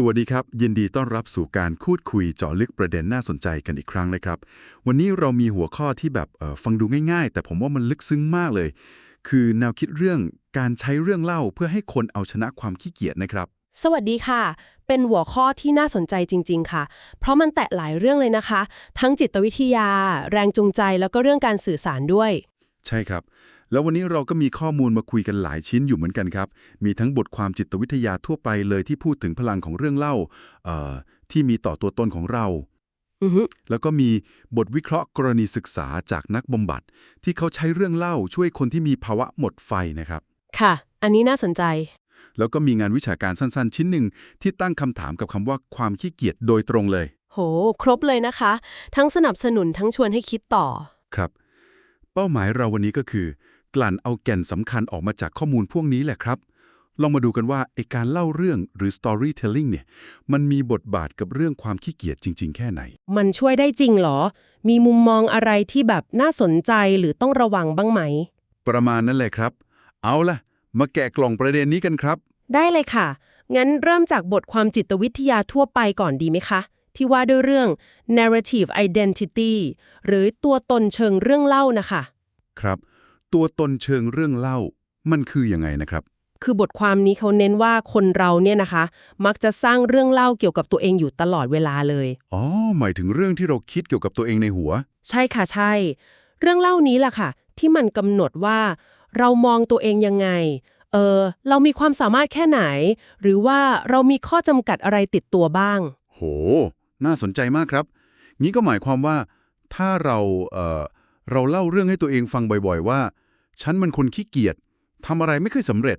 สวัสดีครับ ยินดีต้อนรับสู่การพูดคุยเจาะลึกประเด็นน่าสนใจกันอีกครั้งนะครับ วันนี้เรามีหัวข้อที่แบบเอ่อฟังดูง่าย ๆ แต่ผมว่ามันลึกซึ้งมากเลย คือแนวคิดเรื่องการใช้เรื่องเล่าเพื่อให้คนเอาชนะความขี้เกียจนะครับ สวัสดีค่ะ เป็นหัวข้อที่น่าสนใจจริง ๆ ค่ะ เพราะมันแตะหลายเรื่องเลยนะคะ ทั้งจิตวิทยา แรงจูงใจแล้วก็เรื่องการสื่อสารด้วย ใช่ครับ แล้ววันนี้เราก็มีข้อมูลมาคุยกันหลายชิ้นอยู่เหมือนกันครับ มีทั้งบทความจิตวิทยาทั่วไปเลยที่พูดถึงพลังของเรื่องเล่าเอ่อที่มีต่อตัวตนของเราอือฮึแล้วก็มีบทวิเคราะห์กรณีศึกษาจากนักบำบัด ที่เขาใช้เรื่องเล่าช่วยคนที่มีภาวะหมดไฟนะครับ ค่ะ อันนี้น่าสนใจ แล้วก็มีงานวิชาการสั้นๆ ชิ้นหนึ่งที่ตั้งคำถามกับคำว่าความขี้เกียจโดยตรงเลย โห ครบเลยนะคะ ทั้งสนับสนุนทั้งชวนให้คิดต่อ ครับ เป้าหมายเราวันนี้ก็คือ กลั่นเอาแก่นสำคัญออกมาจากข้อมูลพวกนี้แหละครับ ลองมาดูกันว่าไอการเล่าเรื่องหรือ storytelling เนี่ย มันมีบทบาทกับเรื่องความขี้เกียจจริง ๆ แค่ไหน มันช่วยได้จริงเหรอ มีมุมมองอะไรที่แบบน่าสนใจหรือต้องระวังบ้างไหม ประมาณนั้นเลยครับ เอาล่ะ มาแกะกล่องประเด็นนี้กันครับ ได้เลยค่ะ งั้นเริ่มจากบทความจิตวิทยาทั่วไปก่อนดีไหมคะ ที่ว่าด้วยเรื่อง narrative identity หรือตัวตนเชิงเรื่องเล่านะคะ ครับ ตัวตนเชิงเรื่องเล่า มันคือยังไงนะครับ คือบทความนี้เขาเน้นว่าคนเราเนี่ยนะคะ มักจะสร้างเรื่องเล่าเกี่ยวกับตัวเองอยู่ตลอดเวลาเลย อ๋อ หมายถึงเรื่องที่เราคิดเกี่ยวกับตัวเองในหัว ใช่ค่ะใช่ เรื่องเล่านี้แหละค่ะ ที่มันกำหนดว่า เรามองตัวเองยังไง เออเรามีความสามารถแค่ไหน หรือว่าเรามีข้อจำกัดอะไรติดตัวบ้าง โห น่าสนใจมากครับ งี้ก็หมายความว่า ถ้าเราเอ่อ เราเล่าเรื่องให้ตัวเองฟังบ่อยๆ ว่า ฉันมันคนขี้เกียจทำอะไรไม่เคยสำเร็จ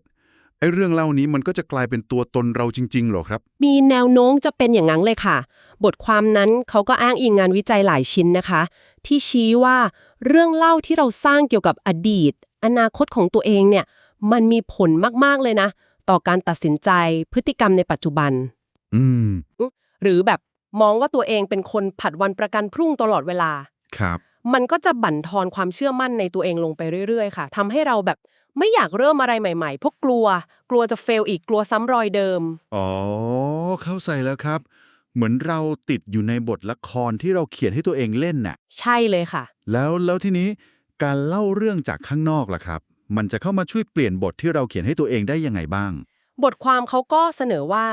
ไอ้เรื่องเล่านี้มันก็จะกลายเป็นตัวตนเราจริงๆเหรอครับ มีแนวโน้มจะเป็นอย่างนั้นเลยค่ะ บทความนั้นเขาก็อ้างอิงงานวิจัยหลายชิ้นนะคะ ที่ชี้ว่าเรื่องเล่าที่เราสร้างเกี่ยวกับอดีต อนาคตของตัวเองเนี่ย มันมีผลมากๆเลยนะ ต่อการตัดสินใจพฤติกรรมในปัจจุบัน อืม หรือแบบมองว่าตัวเองเป็นคนผัดวันประกันพรุ่งตลอดเวลา ครับ มันก็จะบั่นทอนความเชื่อมั่นในตัวเองลงไปเรื่อย ๆ ค่ะทำให้เราแบบไม่อยากเริ่มอะไรใหม่ๆเพราะกลัว กลัวจะเฟลอีก กลัวซ้ำรอยเดิม อ๋อ เข้าใจแล้วครับ เหมือนเราติดอยู่ในบทละครที่เราเขียนให้ตัวเองเล่นน่ะ ใช่เลยค่ะ แล้วแล้วทีนี้การเล่าเรื่องจากข้างนอกล่ะครับ มันจะเข้ามาช่วยเปลี่ยนบทที่เราเขียนให้ตัวเองได้ยังไงบ้าง บทความเขาก็เสนอว่า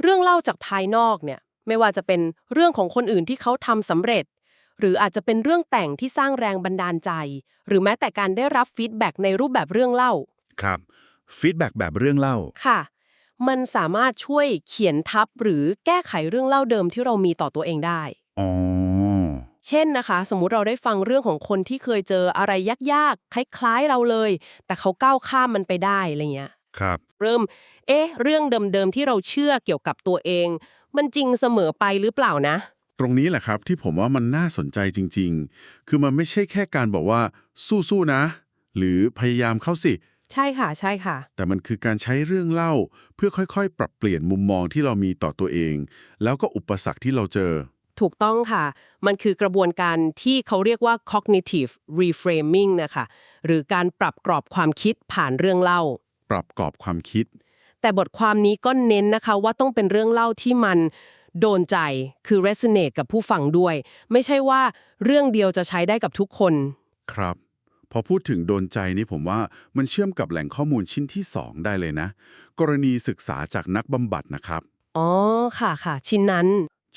เรื่องเล่าจากภายนอกเนี่ย ไม่ว่าจะเป็นเรื่องของคนอื่นที่เขาทำสำเร็จ หรืออาจจะเป็นเรื่องแต่งที่สร้างแรงบันดาลใจ หรือแม้แต่การได้รับฟีดแบ็กในรูปแบบเรื่องเล่า ครับฟีดแบ็กแบบเรื่องเล่า ค่ะ มันสามารถช่วยเขียนทับหรือแก้ไขเรื่องเล่าเดิมที่เรามีต่อตัวเองได้ อ๋อ เช่นนะคะ สมมุติเราได้ฟังเรื่องของคนที่เคยเจออะไรยากๆ คล้ายๆเราเลย แต่เขาก้าวข้ามมันไปได้อะไรเงี้ย ครับ เริ่ม เอ๊ะ เรื่องเดิมๆที่เราเชื่อเกี่ยวกับตัวเอง มันจริงเสมอไปหรือเปล่านะ ตรงนี้แหละครับที่ผมว่ามันน่าสนใจจริง ๆ คือมันไม่ใช่แค่การบอกว่า สู้ๆนะ หรือพยายามเข้าสิ ใช่ค่ะ ใช่ค่ะ แต่มันคือการใช้เรื่องเล่า เพื่อค่อยๆ ปรับเปลี่ยนมุมมองที่เรามีต่อตัวเอง แล้วก็อุปสรรคที่เราเจอ ถูกต้องค่ะ มันคือกระบวนการที่เขาเรียกว่า cognitive reframing นะคะหรือการปรับกรอบความคิดผ่านเรื่องเล่า ปรับกรอบความคิด แต่บทความนี้ก็เน้นนะคะว่าต้องเป็นเรื่องเล่าที่มัน โดนใจคือ resonate กับผู้ฟังด้วย ไม่ใช่ว่าเรื่องเดียวจะใช้ได้กับทุกคน ครับ พอพูดถึงโดนใจนี่ผมว่ามันเชื่อมกับแหล่งข้อมูลชิ้นที่ 2 ได้เลยนะ กรณีศึกษาจากนักบำบัดนะครับ อ๋อ ค่ะค่ะ ชิ้นนั้น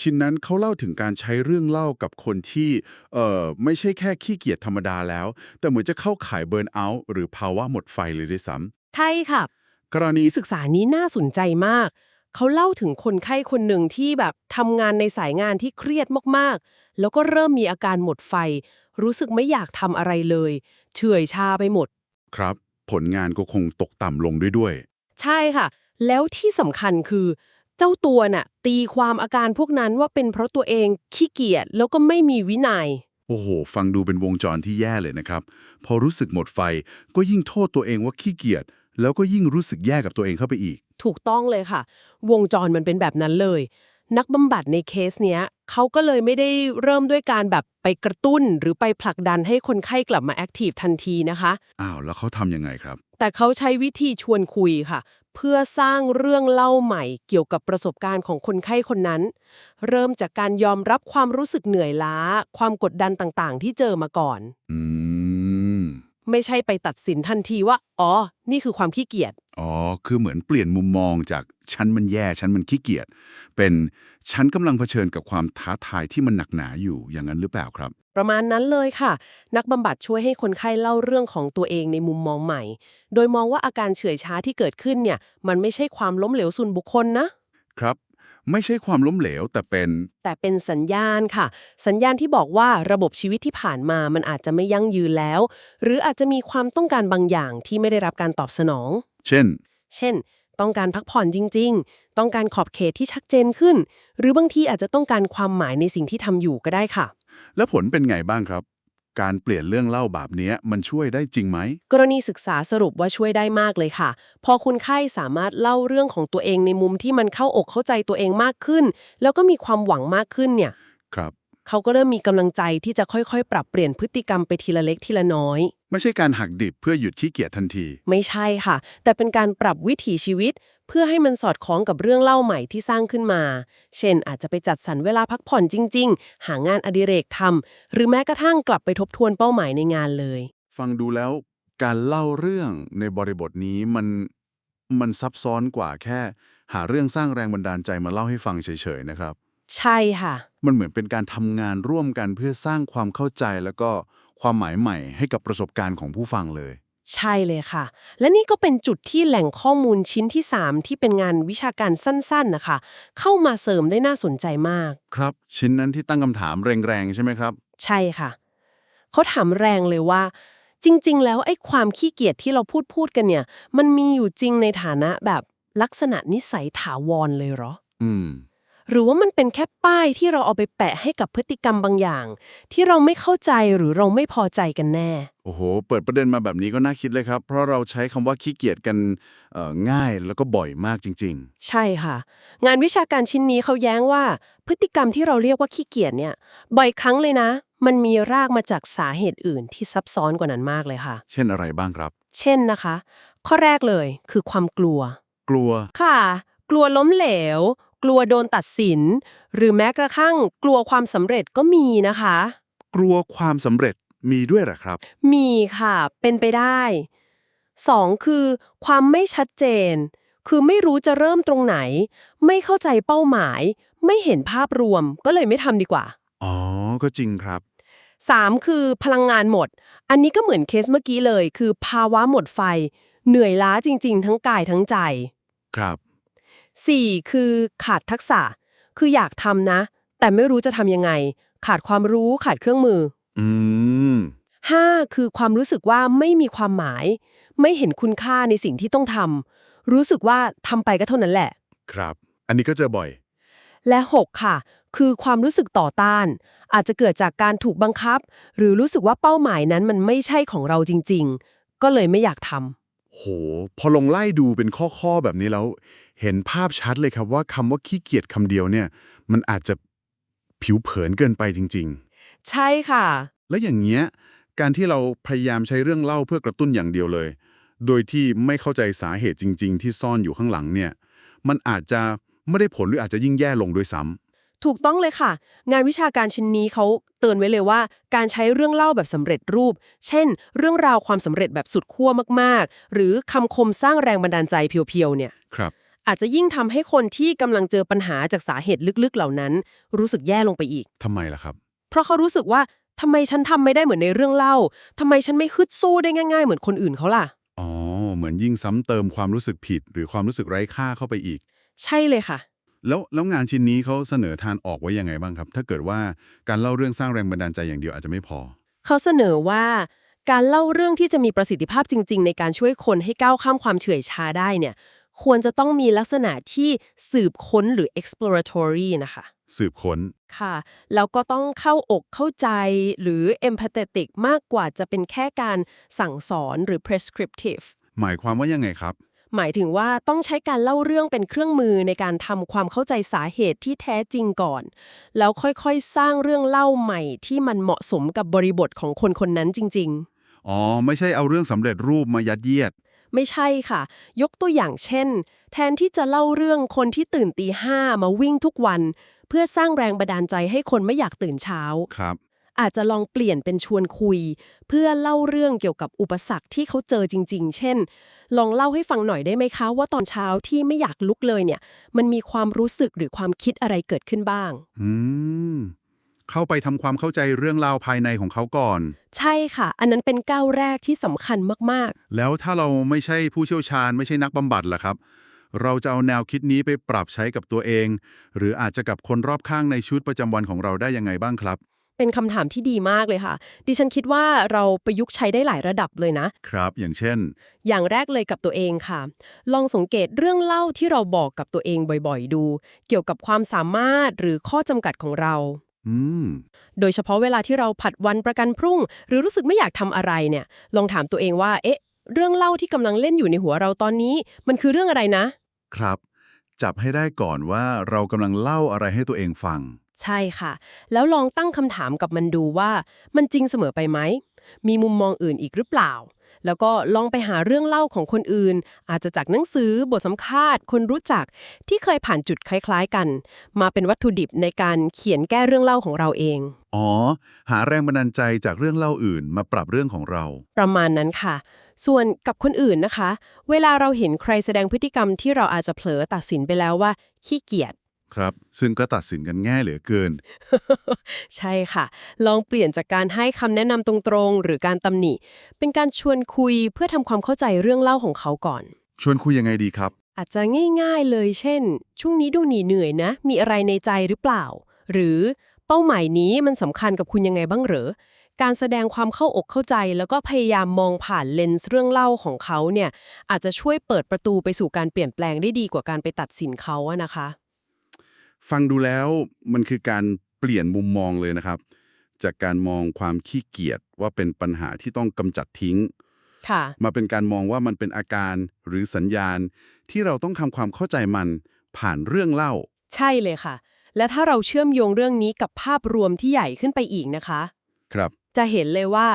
ชิ้นนั้นเขาเล่าถึงการใช้เรื่องเล่ากับคนที่เอ่อไม่ใช่แค่ขี้เกียจธรรมดาแล้ว แต่เหมือนจะเข้าข่ายเบิร์นเอาท์หรือภาวะหมดไฟเลยด้วยซ้ใช่ค่ะำกรณีศึกษานี้น่าสนใจมาก เขาเล่าถึงคนไข้คนหนึ่งที่แบบทำงานในสายงานที่เครียดมากๆ แล้วก็เริ่มมีอาการหมดไฟ รู้สึกไม่อยากทำอะไรเลย เฉื่อยชาไปหมด ครับ ผลงานก็คงตกต่ำลงด้วยด้วย ใช่ค่ะ แล้วที่สำคัญคือ เจ้าตัวน่ะ ตีความอาการพวกนั้นว่าเป็นเพราะตัวเองขี้เกียจแล้วก็ไม่มีวินัย โอ้โห ฟังดูเป็นวงจรที่แย่เลยนะครับ พอรู้สึกหมดไฟก็ยิ่งโทษตัวเองว่าขี้เกียจ แล้วก็ยิ่งรู้สึกแย่กับตัวเองเข้าไปอีก ถูกต้องเลยค่ะ วงจรมันเป็นแบบนั้นเลย นักบำบัดในเคสเนี้ยเขาก็เลยไม่ได้เริ่มด้วยการแบบไปกระตุ้น หรือไปผลักดันให้คนไข้กลับมาแอคทีฟทันทีนะคะ อ้าวแล้วเขาทำยังไงครับ แต่เขาใช้วิธีชวนคุยค่ะ เพื่อสร้างเรื่องเล่าใหม่เกี่ยวกับประสบการณ์ของคนไข้คนนั้น เริ่มจากการยอมรับความรู้สึกเหนื่อยล้า ความกดดันต่างๆ ที่เจอมาก่อน อืม ไม่ใช่ไปตัดสินทันทีว่า อ๋อ นี่คือความขี้เกียจ อ๋อ คือเหมือนเปลี่ยนมุมมองจากฉันมันแย่ฉันมันขี้เกียจ เป็นฉันกำลังเผชิญกับความท้าทายที่มันหนักหนาอยู่อย่างนั้นหรือเปล่าครับ ประมาณนั้นเลยค่ะ นักบำบัดช่วยให้คนไข้เล่าเรื่องของตัวเองในมุมมองใหม่ โดยมองว่าอาการเฉื่อยช้าที่เกิดขึ้นเนี่ย มันไม่ใช่ความล้มเหลวส่วนบุคคลนะ ครับ ไม่ใช่ความล้มเหลวแต่เป็น แต่เป็นสัญญาณค่ะ สัญญาณที่บอกว่าระบบชีวิตที่ผ่านมามันอาจจะไม่ยั่งยืนแล้ว หรืออาจจะมีความต้องการบางอย่างที่ไม่ได้รับการตอบสนอง เช่น เช่น ต้องการพักผ่อนจริง ๆ ต้องการขอบเขตที่ชัดเจนขึ้น หรือบางทีอาจจะต้องการความหมายในสิ่งที่ทำอยู่ก็ได้ค่ะ แล้วผลเป็นไงบ้างครับ การเปลี่ยนเรื่องเล่าแบบนี้มันช่วยได้จริงไหม กรณีศึกษาสรุปว่าช่วยได้มากเลยค่ะ พอคุณไข้สามารถเล่าเรื่องของตัวเองในมุมที่มันเข้าอกเข้าใจตัวเองมากขึ้น แล้วก็มีความหวังมากขึ้นเนี่ย ครับ เขาก็เริ่มมีกำลังใจที่จะค่อยๆ ปรับเปลี่ยนพฤติกรรมไปทีละเล็กทีละน้อย ไม่ใช่การหักดิบเพื่อหยุดขี้เกียจทันที ไม่ใช่ค่ะ แต่เป็นการปรับวิถีชีวิตเพื่อให้มันสอดคล้องกับเรื่องเล่าใหม่ที่สร้างขึ้นมา เช่น อาจจะไปจัดสรรเวลาพักผ่อนจริง ๆ หางานอดิเรกทำหรือแม้กระทั่งกลับไปทบทวนเป้าหมายในงานเลย ฟังดูแล้วการเล่าเรื่องในบริบทนี้มันมันซับซ้อนกว่าแค่ หาเรื่องสร้างแรงบันดาลใจมาเล่าให้ฟังเฉยๆนะครับ ใช่ค่ะ มันเหมือนเป็นการทำงานร่วมกันเพื่อสร้างความเข้าใจแล้วก็ความหมายใหม่ให้กับประสบการณ์ของผู้ฟังเลย ใช่เลยค่ะ และนี่ก็เป็นจุดที่แหล่งข้อมูลชิ้นที่ 3 ที่เป็นงานวิชาการสั้นๆนะคะ เข้ามาเสริมได้น่าสนใจมาก ครับ ชิ้นนั้นที่ตั้งคำถามแรงๆ ใช่ไหมครับ ใช่ค่ะ เขาถามแรงเลยว่า จริงๆ แล้วไอ้ความขี้เกียจที่เราพูดพูดกันเนี่ย มันมีอยู่จริงในฐานะแบบลักษณะนิสัยถาวรเลยเหรอ อืม หรือว่ามันเป็นแค่ป้ายที่เราเอาไปแปะให้กับพฤติกรรมบางอย่าง ที่เราไม่เข้าใจหรือเราไม่พอใจกันแน่ โอ้โห เปิดประเด็นมาแบบนี้ก็น่าคิดเลยครับ เพราะเราใช้คำว่าขี้เกียจกันเอ่อง่ายแล้วก็บ่อยมากจริง ใช่ค่ะ งานวิชาการชิ้นนี้เขาแย้งว่า พฤติกรรมที่เราเรียกว่าขี้เกียจเนี่ยบ่อยครั้งเลยนะ มันมีรากมาจากสาเหตุอื่นที่ซับซ้อนกว่านั้นมากเลยค่ะ ๆ เช่นอะไรบ้างครับ เช่นนะคะ ข้อแรกเลยคือความกลัว กลัว ค่ะ กลัวล้มเหลว กลัวโดนตัดสิน หรือแม้กระทั่งกลัวความสำเร็จก็มีนะคะ กลัวความสำเร็จมีด้วยเหรอครับ มีค่ะ เป็นไปได้สองคือ ความไม่ชัดเจน คือไม่รู้จะเริ่มตรงไหน ไม่เข้าใจเป้าหมาย ไม่เห็นภาพรวมก็เลยไม่ทำดีกว่า อ๋อ ก็จริงครับสามคือพลังงานหมด อันนี้ก็เหมือนเคสเมื่อกี้เลย คือภาวะหมดไฟ เหนื่อยล้าจริง ๆ ทั้งกายทั้งใจ ครับ สี่คือขาดทักษะ คืออยากทำนะ แต่ไม่รู้จะทำยังไง ขาดความรู้ขาดเครื่องมือ อืมห้าคือความรู้สึกว่าไม่มีความหมาย ไม่เห็นคุณค่าในสิ่งที่ต้องทำรู้สึกว่าทำไปก็เท่านั้นแหละ ครับ อันนี้ก็เจอบ่อย และ 6 ค่ะ คือความรู้สึกต่อต้าน อาจจะเกิดจากการถูกบังคับ หรือรู้สึกว่าเป้าหมายนั้นมันไม่ใช่ของเราจริง ๆ ก็เลยไม่อยากทำโห พอลงไล่ดูเป็นข้อๆแบบนี้แล้วเห็นภาพชัดเลยครับว่าคำว่าขี้เกียจคำเดียวเนี่ย มันอาจจะผิวเผินเกินไปจริงใช่ค่ะๆแล้วอย่างเงี้ยการที่เราพยายามใช้เรื่องเล่าเพื่อกระตุ้นอย่างเดียวเลย โดยที่ไม่เข้าใจสาเหตุจริง ๆ ที่ซ่อนอยู่ข้างหลังเนี่ย มันอาจจะไม่ได้ผลหรืออาจจะยิ่งแย่ลงด้วยซ้ำถูกต้องเลยค่ะ งานวิชาการชิ้นนี้เขาเตือนไว้เลยว่า การใช้เรื่องเล่าแบบสำเร็จรูป เช่น เรื่องราวความสำเร็จแบบสุดขั้วมากๆ หรือคำคมสร้างแรงบันดาลใจเพียวๆเนี่ยครับ อาจจะยิ่งทำให้คนที่กำลังเจอปัญหาจากสาเหตุลึกๆ เหล่านั้น รู้สึกแย่ลงไปอีก ทำไมล่ะครับ เพราะเขารู้สึกว่าทำไมฉันทำไม่ได้เหมือนในเรื่องเล่าทำไมฉันไม่ฮึดสู้ได้ง่ายๆ เหมือนคนอื่นเขาล่ะ อ๋อ เหมือนยิ่งซ้ำเติมความรู้สึกผิด หรือความรู้สึกไร้ค่าเข้าไปอีก ใช่เลยค่ะ แล้วแล้วงานชิ้นนี้เขาเสนอทางออกไว้ยังไงบ้างครับ ถ้าเกิดว่าการเล่าเรื่องสร้างแรงบันดาลใจอย่างเดียวอาจจะไม่พอ เขาเสนอว่าการเล่าเรื่องที่จะมีประสิทธิภาพจริง ๆ ในการช่วยคนให้ก้าวข้ามความเฉื่อยชาได้เนี่ย ควรจะต้องมีลักษณะที่สืบค้นหรือ exploratory นะคะ สืบค้น ค่ะ แล้วก็ต้องเข้าอกเข้าใจหรือ empathetic มากกว่าจะเป็นแค่การสั่งสอนหรือ prescriptive หมายความว่ายังไงครับ หมายถึงว่าต้องใช้การเล่าเรื่องเป็นเครื่องมือในการทำความเข้าใจสาเหตุที่แท้จริงก่อน แล้วค่อยๆ สร้างเรื่องเล่าใหม่ที่มันเหมาะสมกับบริบทของคนคนนั้นจริงอ๋อ ไม่ใช่เอาเรื่องสำเร็จรูปมายัดเยียดๆ ไม่ใช่ค่ะ ยกตัวอย่างเช่น แทนที่จะเล่าเรื่องคนที่ตื่นตีห้ามาวิ่งทุกวัน เพื่อสร้างแรงบันดาลใจให้คนไม่อยากตื่นเช้า ครับ อาจจะลองเปลี่ยนเป็นชวนคุย เพื่อเล่าเรื่องเกี่ยวกับอุปสรรคที่เขาเจอจริง ๆ เช่น ลองเล่าให้ฟังหน่อยได้ไหมคะว่าตอนเช้าที่ไม่อยากลุกเลยเนี่ย มันมีความรู้สึกหรือความคิดอะไรเกิดขึ้นบ้าง อืม เข้าไปทำความเข้าใจเรื่องราวภายในของเขาก่อน ใช่ค่ะ อันนั้นเป็นก้าวแรกที่สำคัญมากแล้วถ้าเราไม่ใช่ผู้เชี่ยวชาญไม่ใช่นักบำบัดล่ะครับ เราจะเอาแนวคิดนี้ไปปรับใช้กับตัวเอง หรืออาจจะกับคนรอบข้างในชีวิตประจำวันของเราได้ยังไงบ้างครับ ๆ เป็นคำถามที่ดีมากเลยค่ะ ดิฉันคิดว่าเราประยุกต์ใช้ได้หลายระดับเลยนะ ครับ อย่างเช่น อย่างแรกเลยกับตัวเองค่ะ ลองสังเกตเรื่องเล่าที่เราบอกกับตัวเองบ่อยๆ ดู เกี่ยวกับความสามารถหรือข้อจำกัดของเราอืม โดยเฉพาะเวลาที่เราผัดวันประกันพรุ่ง หรือรู้สึกไม่อยากทำอะไรเนี่ย ลองถามตัวเองว่า เอ๊ะ เรื่องเล่าที่กำลังเล่นอยู่ในหัวเราตอนนี้ มันคือเรื่องอะไรนะ ครับ จับให้ได้ก่อนว่าเรากำลังเล่าอะไรให้ตัวเองฟัง ใช่ค่ะ แล้วลองตั้งคำถามกับมันดูว่า มันจริงเสมอไปไหม มีมุมมองอื่นอีกหรือเปล่า แล้วก็ลองไปหาเรื่องเล่าของคนอื่น อาจจะจากหนังสือบทสัมภาษณ์ คนรู้จักที่เคยผ่านจุดคล้ายๆกัน มาเป็นวัตถุดิบในการเขียนแก้เรื่องเล่าของเราเอง อ๋อ หาแรงบันดาลใจจากเรื่องเล่าอื่นมาปรับเรื่องของเรา ประมาณนั้นค่ะ ส่วนกับคนอื่นนะคะ เวลาเราเห็นใครแสดงพฤติกรรมที่เราอาจจะเผลอตัดสินไปแล้วว่าขี้เกียจ ครับ ซึ่งก็ตัดสินกันง่ายเหลือเกิน ใช่ค่ะ ลองเปลี่ยนจากการให้คำแนะนำตรงๆ หรือการตำหนิ เป็นการชวนคุยเพื่อทำความเข้าใจเรื่องเล่าของเขาก่อน ชวนคุยยังไงดีครับ อาจจะง่ายๆเลย เช่น ช่วงนี้ดูหนีเหนื่อยนะ มีอะไรในใจหรือเปล่า หรือเป้าหมายนี้มันสำคัญกับคุณยังไงบ้างเหรอ การแสดงความเข้าอกเข้าใจ แล้วก็พยายามมองผ่านเลนส์เรื่องเล่าของเขาเนี่ยอาจจะช่วยเปิดประตูไปสู่การเปลี่ยนแปลงได้ดีกว่าการไปตัดสินเขาอะนะคะ ฟังดูแล้วมันคือการเปลี่ยนมุมมองเลยนะครับ จากการมองความขี้เกียจว่าเป็นปัญหาที่ต้องกำจัดทิ้งค่ะมาเป็นการมองว่ามันเป็นอาการหรือสัญญาณ ที่เราต้องทำความเข้าใจมันผ่านเรื่องเล่า ใช่เลยค่ะ และถ้าเราเชื่อมโยงเรื่องนี้กับภาพรวมที่ใหญ่ขึ้นไปอีกนะคะ ครับ จะเห็นเลยว่า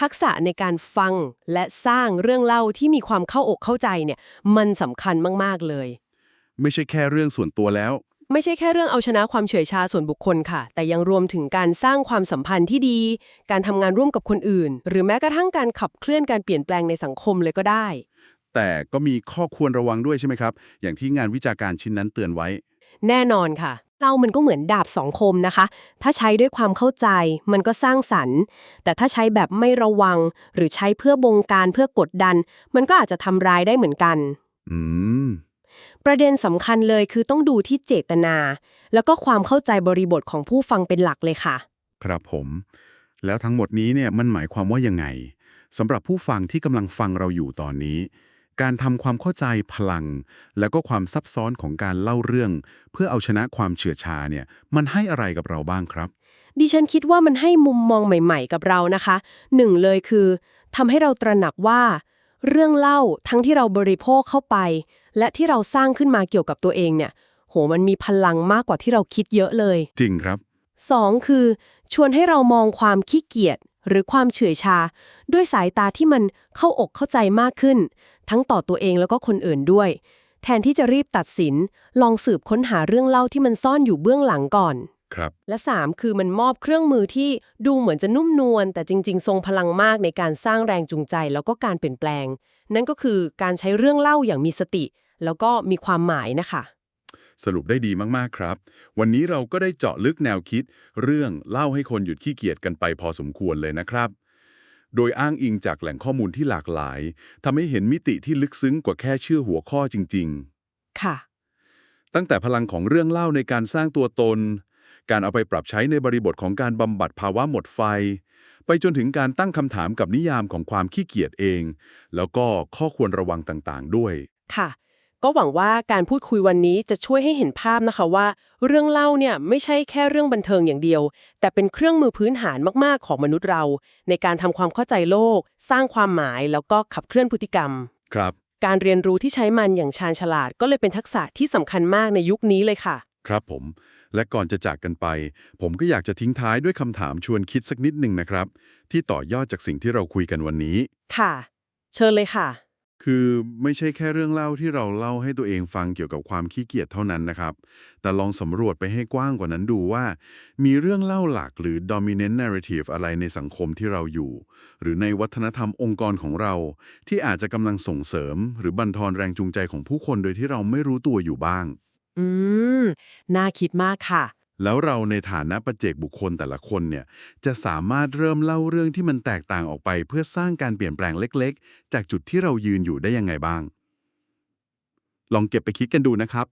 ทักษะในการฟังและสร้างเรื่องเล่าที่มีความเข้าอกเข้าใจเนี่ย มันสำคัญมาก ๆ เลย ไม่ใช่แค่เรื่องส่วนตัวแล้ว ไม่ใช่แค่เรื่องเอาชนะความเฉื่อยชาส่วนบุคคลค่ะ แต่ยังรวมถึงการสร้างความสัมพันธ์ที่ดี การทำงานร่วมกับคนอื่น หรือแม้กระทั่งการขับเคลื่อนการเปลี่ยนแปลงในสังคมเลยก็ได้ แต่ก็มีข้อควรระวังด้วยใช่ไหมครับ อย่างที่งานวิจาการชิ้นนั้นเตือนไว้ แน่นอนค่ะเรามันก็เหมือนดาบสองคมนะคะ ถ้าใช้ด้วยความเข้าใจมันก็สร้างสรรค์ แต่ถ้าใช้แบบไม่ระวัง หรือใช้เพื่อบงการเพื่อกดดัน มันก็อาจจะทำร้ายได้เหมือนกัน อืม ประเด็นสำคัญเลยคือต้องดูที่เจตนา แล้วก็ความเข้าใจบริบทของผู้ฟังเป็นหลักเลยค่ะ ครับผม แล้วทั้งหมดนี้เนี่ยมันหมายความว่ายังไงสำหรับผู้ฟังที่กำลังฟังเราอยู่ตอนนี้ การทำความเข้าใจพลัง แล้วก็ความซับซ้อนของการเล่าเรื่อง เพื่อเอาชนะความเฉื่อยชาเนี่ยมันให้อะไรกับเราบ้างครับ ดิฉันคิดว่ามันให้มุมมองใหม่ ๆ กับเรานะคะหนึ่งเลยคือทำให้เราตระหนักว่า เรื่องเล่าทั้งที่เราบริโภคเข้าไป และที่เราสร้างขึ้นมาเกี่ยวกับตัวเองเนี่ย โหมันมีพลังมากกว่าที่เราคิดเยอะเลย จริงครับสองคือ ชวนให้เรามองความขี้เกียจหรือความเฉื่อยชา ด้วยสายตาที่มันเข้าอกเข้าใจมากขึ้น ทั้งต่อตัวเองแล้วก็คนอื่นด้วย แทนที่จะรีบตัดสิน ลองสืบค้นหาเรื่องเล่าที่มันซ่อนอยู่เบื้องหลังก่อน ครับ และ 3 คือมันมอบเครื่องมือที่ดูเหมือนจะนุ่มนวลแต่จริง ๆ ทรงพลังมากในการสร้างแรงจูงใจ แล้วก็การเปลี่ยนแปลง นั่นก็คือการใช้เรื่องเล่าอย่างมีสติ แล้วก็มีความหมายนะคะ สรุปได้ดีมาก ๆ ครับ วันนี้เราก็ได้เจาะลึกแนวคิด เรื่องเล่าให้คนหยุดขี้เกียจกันไปพอสมควรเลยนะครับ โดยอ้างอิงจากแหล่งข้อมูลที่หลากหลายทำให้เห็นมิติที่ลึกซึ้งกว่าแค่เชื่อหัวข้อจริง ๆ ค่ะ ตั้งแต่พลังของเรื่องเล่าในการสร้างตัวตน การเอาไปปรับใช้ในบริบทของการบำบัดภาวะหมดไฟ ไปจนถึงการตั้งคำถามกับนิยามของความขี้เกียจเอง แล้วก็ข้อควรระวังต่างๆ ด้วย ค่ะ ก็หวังว่าการพูดคุยวันนี้จะช่วยให้เห็นภาพนะคะว่า เรื่องเล่าเนี่ยไม่ใช่แค่เรื่องบันเทิงอย่างเดียว แต่เป็นเครื่องมือพื้นฐานมากๆของมนุษย์เรา ในการทำความเข้าใจโลก สร้างความหมายแล้วก็ขับเคลื่อนพฤติกรรม ครับ การเรียนรู้ที่ใช้มันอย่างชาญฉลาดก็เลยเป็นทักษะที่สำคัญมากในยุคนี้เลยค่ะ ครับผม และก่อนจะจากกันไป ผมก็อยากจะทิ้งท้ายด้วยคำถามชวนคิดสักนิดหนึ่งนะครับ ที่ต่อยอดจากสิ่งที่เราคุยกันวันนี้ ค่ะ เชิญเลยค่ะ คือไม่ใช่แค่เรื่องเล่าที่เราเล่าให้ตัวเองฟังเกี่ยวกับความขี้เกียจเท่านั้นนะครับ แต่ลองสำรวจไปให้กว้างกว่านั้นดูว่า มีเรื่องเล่าหลักหรือ dominant narrative อะไรในสังคมที่เราอยู่ หรือในวัฒนธรรมองค์กรของเรา ที่อาจจะกำลังส่งเสริม หรือบันทอนแรงจูงใจของผู้คนโดยที่เราไม่รู้ตัวอยู่บ้าง อืม น่าคิดมากค่ะ แล้วเราในฐานะประเจกบุคคลแต่ละคนเนี่ยจะสามารถเริ่มเล่าเรื่องที่มันแตกต่างออกไป เพื่อสร้างการเปลี่ยนแปลงเล็ก ๆ จากจุดที่เรายืนอยู่ได้ยังไงบ้าง ลองเก็บไปคิดกันดูนะครับ